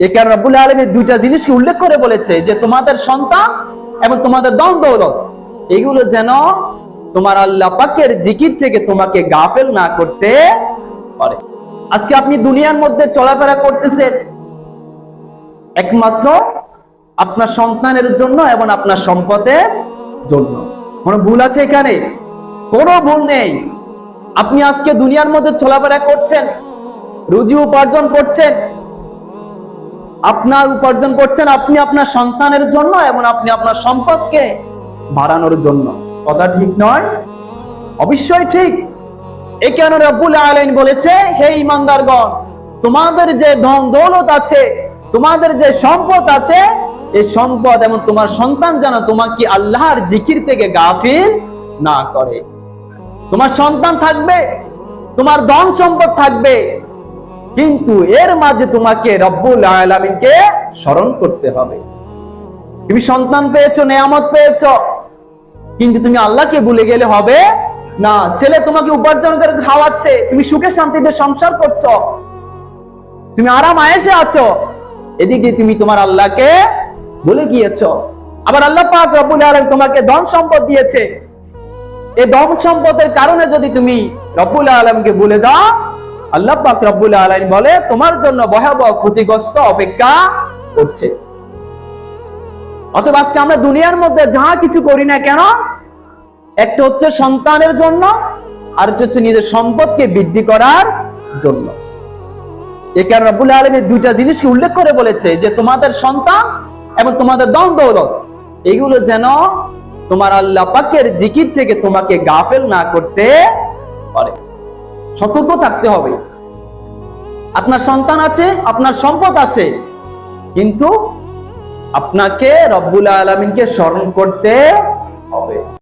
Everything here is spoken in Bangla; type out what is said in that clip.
এখানে রব্বুল আলমী দুইটা জিনিসকে উল্লেখ করে বলেছে যে তোমাদের সন্তান এবং তোমাদের দন দৌলত এগুলো যেন তোমার আল্লাহ পাকের জিকির থেকে তোমাকে গাফেল না করতে পারে। আজকে আপনি দুনিয়ার মধ্যে চলাফেরা করতেছেন, একমাত্র আপনার সন্তানের জন্য এবং আপনার সম্পদের জন্য। কোনো ভুল আছে এখানে? কোনো ভুল নেই। আপনি আজকে দুনিয়ার মধ্যে চলাফেরা করছেন, রুজি উপার্জন করছেন আপনার উপার্জন করছেন আপনি আপনার সন্তানের জন্য এবং আপনি আপনার সম্পদকে বাড়ানোর জন্য। কথা ঠিক নয়? অবশ্যই ঠিক। এ কেন রব্বুল আলাইন বলেছে, হে ইমানদারগণ তোমাদের যে ধন দৌলত আছে, তোমাদের যে সম্পদ আছে এই সম্পদ এবং তোমার সন্তান যেন তোমাকে আল্লাহর জিকির থেকে গাফিল না করে। তোমার সন্তান থাকবে, তোমার ধন সম্পদ থাকবে কিন্তু এর মাঝে তোমাকে রব্বুল আলামিনকে স্মরণ করতে হবে। তুমি সন্তান পেয়েছ, নেয়ামত পেয়েছ, কিন্তু তুমি আল্লাহকে ভুলে গেলে হবে না। ছেলে তোমাকে উপার্জন করে খাওয়াচ্ছে, তুমি সুখে শান্তিতে সংসার করছ, তুমি আরাম আয়েসে আছো, এদিকে তুমি তোমার আল্লাহকে ভুলে গিয়েছো। আবার আল্লাহ পাক রব্বুল আলামিন তোমাকে ধন সম্পদ দিয়েছে। এই ধন সম্পদের কারণে যদি তুমি রব্বুল আলমকে ভুলে যাও আল্লাহ পাক রব্বুল আলম বলে, তোমার জন্য ভয়াবহ ক্ষতিগ্রস্ত অপেক্ষা করছে। অথবা আজকে আমরা দুনিয়ার মধ্যে যা কিছু করি না কেন, একটা হচ্ছে সন্তানের জন্য, আর একটা হচ্ছে নিজের সম্পদকে বৃদ্ধি করার জন্য। এ এখানে রব্বুল আলমের দুইটা জিনিসকে উল্লেখ করে বলেছে, যে তোমাদের সন্তান এবং তোমাদের দন দৌলত এগুলো যেন তোমার আল্লাহ পাকের জিকির থেকে তোমাকে গাফেল না করতে পারে। সতর্ক থাকতে হবে। আপনার সন্তান আছে, আপনার সম্পদ আছে, কিন্তু আপনাকে রব্বুল আলমিনকে স্মরণ করতে হবে।